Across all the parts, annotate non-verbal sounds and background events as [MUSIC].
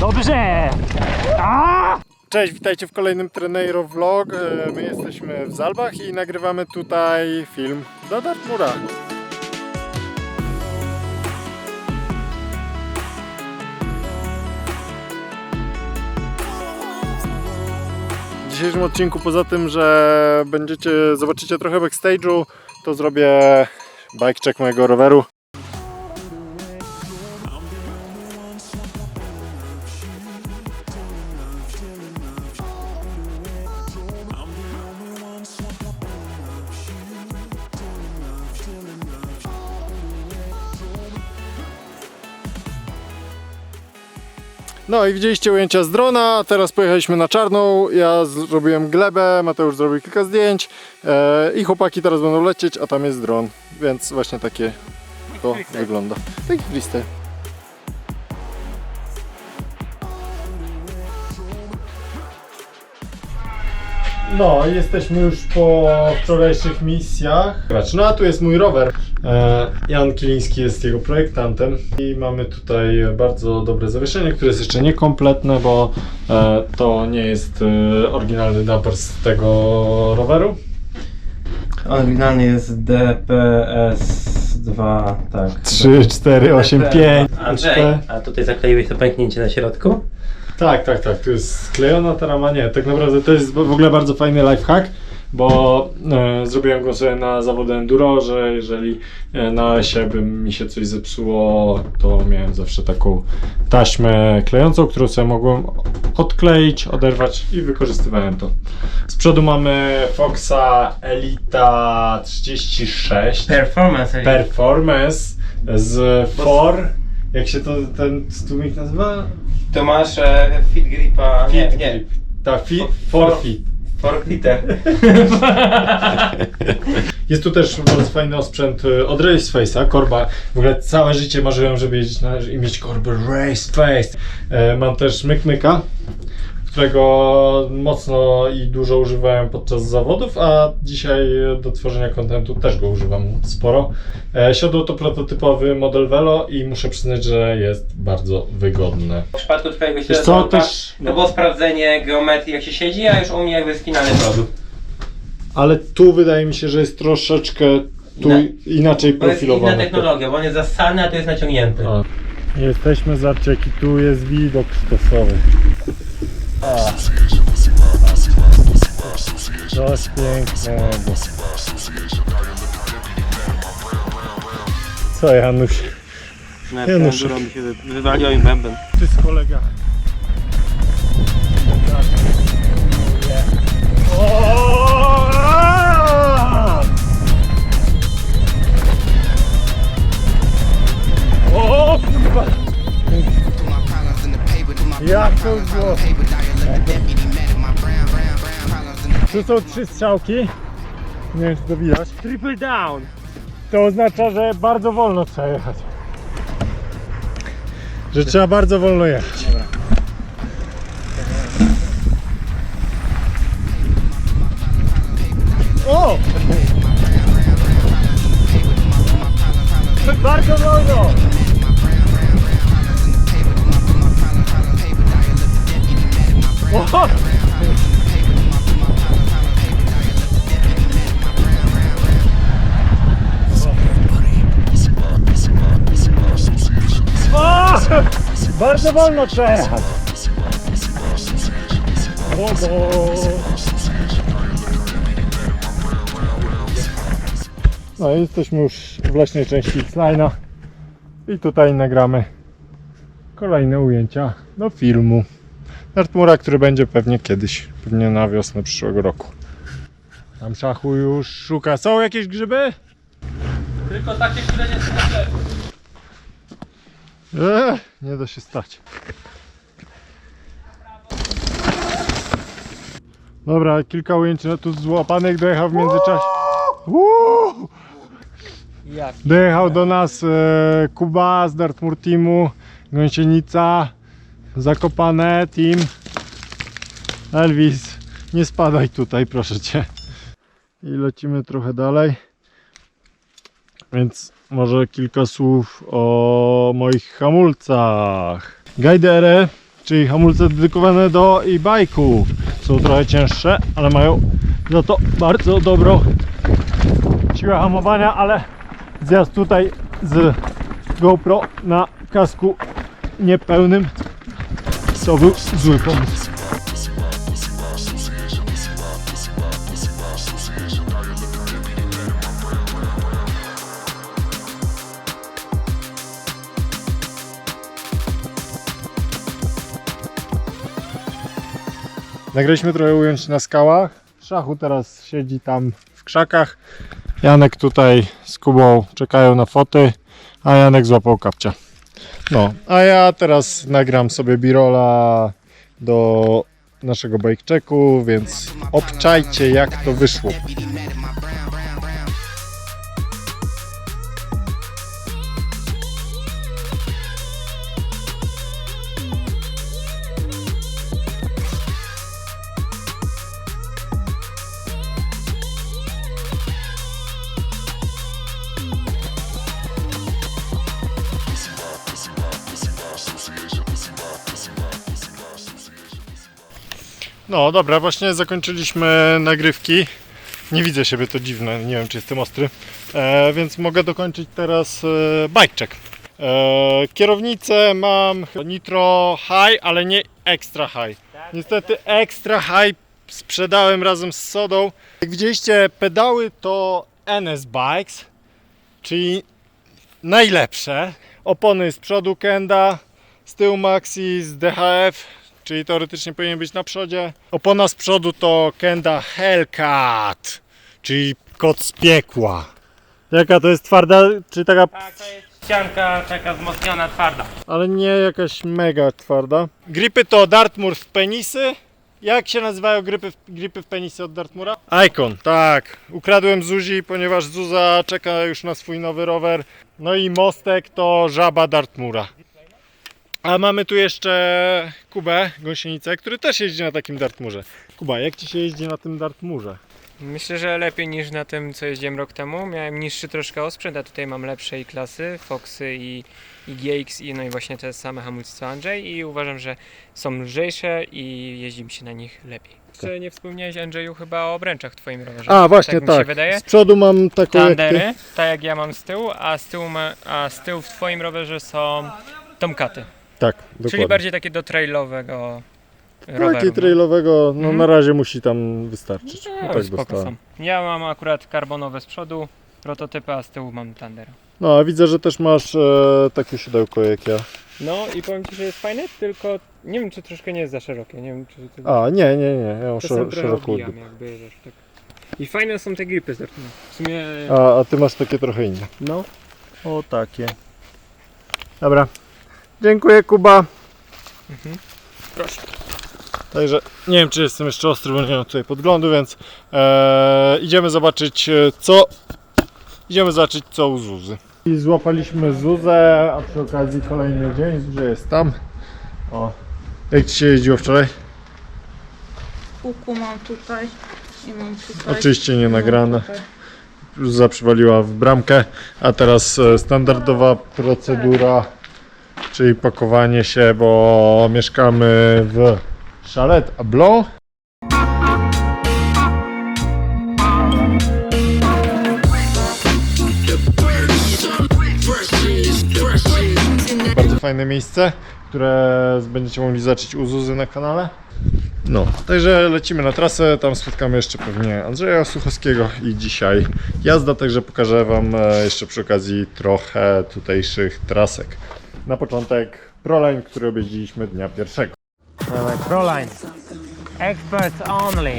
Dobrze! A! Cześć, witajcie w kolejnym Treneiro Vlog. E, My jesteśmy w Zalbach i nagrywamy tutaj film do Dartmura. W dzisiejszym odcinku poza tym, że będziecie zobaczycie trochę backstage'u, to zrobię bike check mojego roweru. No i widzieliście ujęcia z drona, teraz pojechaliśmy na czarną, ja zrobiłem glebę, Mateusz zrobił kilka zdjęć e, i chłopaki teraz będą lecieć, a tam jest dron, więc właśnie takie to wygląda. Taki freestyle. No, jesteśmy już po wczorajszych misjach. No a tu jest mój rower. E, Jan Kiliński jest jego projektantem i mamy tutaj bardzo dobre zawieszenie, które jest jeszcze niekompletne, bo e, to nie jest e, oryginalny dumper z tego roweru. Oryginalnie jest DPS2, tak. 3, 4, 8, 5. Andrzej, a tutaj zakleiłeś to pęknięcie na środku? Tak, tak, tak. Tu jest sklejona ta rama. Nie, tak naprawdę to jest w ogóle bardzo fajny lifehack, bo e, zrobiłem go sobie na zawody enduro, że jeżeli e, na lesie by mi się coś zepsuło, to miałem zawsze taką taśmę klejącą, którą sobie mogłem odkleić, oderwać i wykorzystywałem to. Z przodu mamy Foxa Elita 36 Performance. Performance z For. Jak się to ten tłumik nazywa? Tu masz e, fit gripa, nie, Fit nie, grip. Tak, fi, For- forfeit. forfeiter. [LAUGHS] Jest tu też bardzo fajny osprzęt y, od Race Face'a, korba. W ogóle całe życie marzyłem, żeby jeździć na, i mieć korbę Race Face. E, mam też myk-myka, którego mocno i dużo używałem podczas zawodów, a dzisiaj do tworzenia kontentu też go używam sporo. E, siodło to prototypowy model Velo i muszę przyznać, że jest bardzo wygodne. W przypadku twojego środka też- to było sprawdzenie geometrii jak się siedzi, a już u mnie jakby spinany produkt. Ale tu wydaje mi się, że jest troszeczkę tu No. inaczej Bo jest inna profilowane. technologia, bo on jest zassany, a tu jest naciągnięty. A. Jesteśmy, zobaczcie jaki tu jest widok sztosowy. Coś pięknego. Co Janusz? Janusz. mi się wywaliło im bęben. Ty z kolega. O! Jak to było? Tu są trzy strzałki. Nie wiem czy to widać. Triple down! To oznacza, że bardzo wolno trzeba jechać. Że trzeba bardzo wolno jechać. O! Bardzo wolno! O! O! Bardzo wolno trzeba. No jesteśmy już w leśnej części X-Line'a i tutaj nagramy kolejne ujęcia do filmu Dartmura, który będzie pewnie kiedyś, pewnie na wiosnę przyszłego roku. Tam szachu już szuka. Są jakieś grzyby? Tylko takie, które nie są na Eee, nie da się stać. Dobra, kilka ujęć no tu złapanych dojechał w międzyczasie. Uuu! Dojechał do nas e, Kuba z Dartmoor Teamu, Gąsienica, Zakopane Team. Elvis, nie spadaj tutaj, proszę cię. I lecimy trochę dalej. Więc może kilka słów o moich hamulcach. Gajdere czyli hamulce dedykowane do e-bike'ów. Są trochę cięższe, ale mają za to bardzo dobrą siłę hamowania, ale zjazd tutaj z GoPro na kasku niepełnym był zły pomysł. Nagraliśmy trochę ujęć na skałach. Szachu teraz siedzi tam w krzakach. Janek tutaj z Kubą czekają na foty, a Janek złapał kapcia. No, a ja teraz nagram sobie birola do naszego bike checku, więc obczajcie jak to wyszło. No dobra, właśnie zakończyliśmy nagrywki. Nie widzę siebie, to dziwne, nie wiem czy jestem ostry. E, więc mogę dokończyć teraz e, bike check. E, kierownicę mam Nitro High, ale nie Extra High. Niestety Extra High sprzedałem razem z Sodą. Jak widzieliście, pedały to NS Bikes, czyli najlepsze. Opony z przodu Kenda, z tyłu Maxi, z DHF, czyli teoretycznie powinien być na przodzie. Opona z przodu to Kenda Hellcat, czyli kot z piekła. Jaka to jest twarda, czy taka, Tak, to jest ścianka taka wzmocniona, twarda. ale nie jakaś mega twarda. Gripy to Dartmoor w penisy. Jak się nazywają gripy, gripy w penisy od Dartmoora? Icon, tak. Ukradłem Zuzi, ponieważ Zuza czeka już na swój nowy rower. No i mostek to żaba Dartmoora. A mamy tu jeszcze Kubę, gąsienicę, który też jeździ na takim Dartmoorze. Kuba, jak ci się jeździ na tym Dartmoorze? Myślę, że lepiej niż na tym, co jeździłem rok temu. Miałem niższy troszkę osprzęt, a tutaj mam lepszej klasy, Foxy i, i GX i no i właśnie te same hamulce co Andrzej i uważam, że są lżejsze i jeździ mi się na nich lepiej. Jeszcze nie wspomniałeś Andrzeju chyba o obręczach w twoim rowerze. A, właśnie tak. mi się tak. wydaje. Z przodu mam taką jak ty. Tandery, tak jak ja mam z tyłu, a z tyłu, ma, a z tyłu w twoim rowerze są Tomkaty. Tak, dokładnie. Czyli bardziej takie do trailowego roweru. Taki no. trailowego, no Mhm. na razie musi tam wystarczyć. No, No, tak spoko dostałem. są. Ja mam akurat karbonowe z przodu, prototypy, a z tyłu mam Tandera. No, a widzę, że też masz e, takie siodełko jak ja. No i powiem Ci, że jest fajne, tylko nie wiem, czy troszkę nie jest za szerokie. Nie wiem, czy to A, nie, nie, nie, ja mam szeroko jakby, wiesz, tak. I fajne są te gripy zresztą. W sumie, A, a ty masz takie trochę inne. no. O, takie. Dobra. Dziękuję, Kuba. Mhm. Proszę. Także nie wiem, czy jestem jeszcze ostry, bo nie mam tutaj podglądu, więc e, idziemy zobaczyć, e, co. Idziemy zobaczyć, co u Zuzy. I złapaliśmy Zuzę, a przy okazji kolejny dzień. Zuzia jest tam. O. Jak ci się jeździło wczoraj? Kuku mam tutaj i mam tutaj. Oczywiście nie nagrane. tutaj. Zuza przywaliła w bramkę, a teraz e, standardowa procedura, czyli pakowanie się, bo mieszkamy w Chalet Blanc. Bardzo fajne miejsce, które będziecie mogli zobaczyć u Zuzy na kanale. No, także lecimy na trasę, tam spotkamy jeszcze pewnie Andrzeja Suchowskiego i dzisiaj jazda, także pokażę Wam e, jeszcze przy okazji trochę tutejszych trasek. Na początek Proline, który objeździliśmy dnia pierwszego. Proline. Experts only.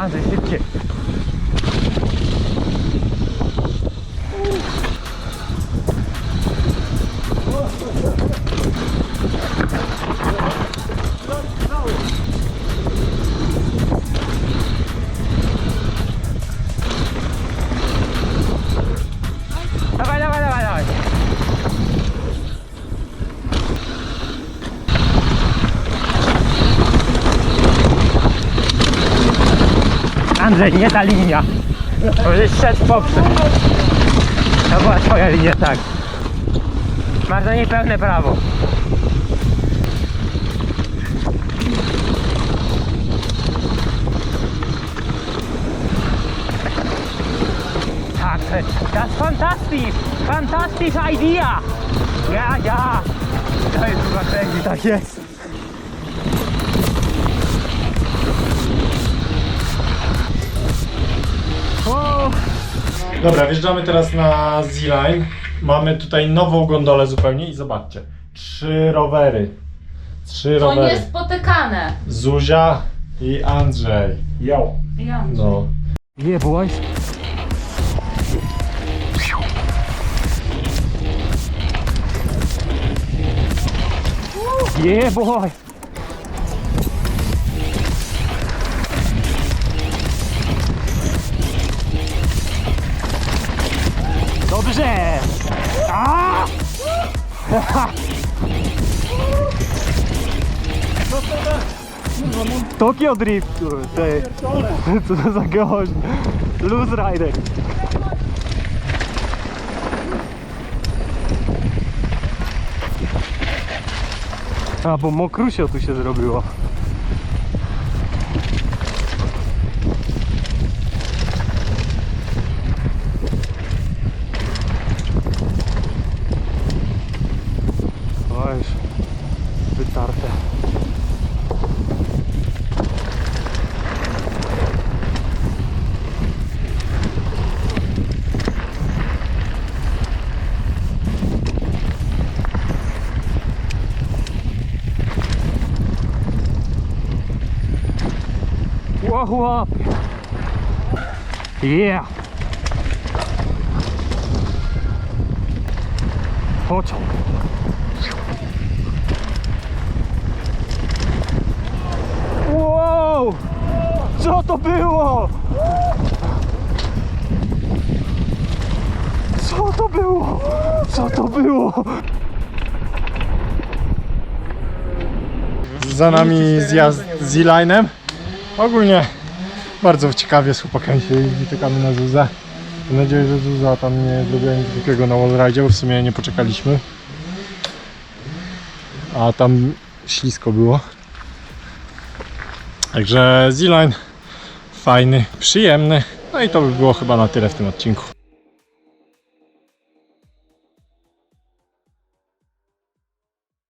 Kurwa, Andrzej, Boże, nie ta linia. Może szedł poprzez. To była twoja linia, tak. Masz do niej pełne prawo. Tak, das ist fantastisch! Fantastisch idea! Ja, ja! To jest chyba tak jest. Dobra, wjeżdżamy teraz na Z-Line. Mamy tutaj nową gondolę zupełnie i zobaczcie. Trzy rowery. Trzy To rowery. niespotykane. Zuzia i Andrzej. Jo. Ja. No. Yeah, boys. Yeah, boy. Tokio Drift, ty. Co to za gość? Luz Rider. A, bo mokrusio tu się zrobiło. być tarte. Wow, up. Yeah. Pociąg. To było? Co to było? Co to było? Za nami zjazd z Z-Line'em. Ogólnie bardzo ciekawie z chłopakami się jeździ, czekamy na Zuzę. Mam nadzieję, że Zuza tam nie zrobiła nic takiego na wallride'zie, bo w sumie nie poczekaliśmy. A tam ślisko było. Także Z-Line fajny, przyjemny. No i to by było chyba na tyle w tym odcinku.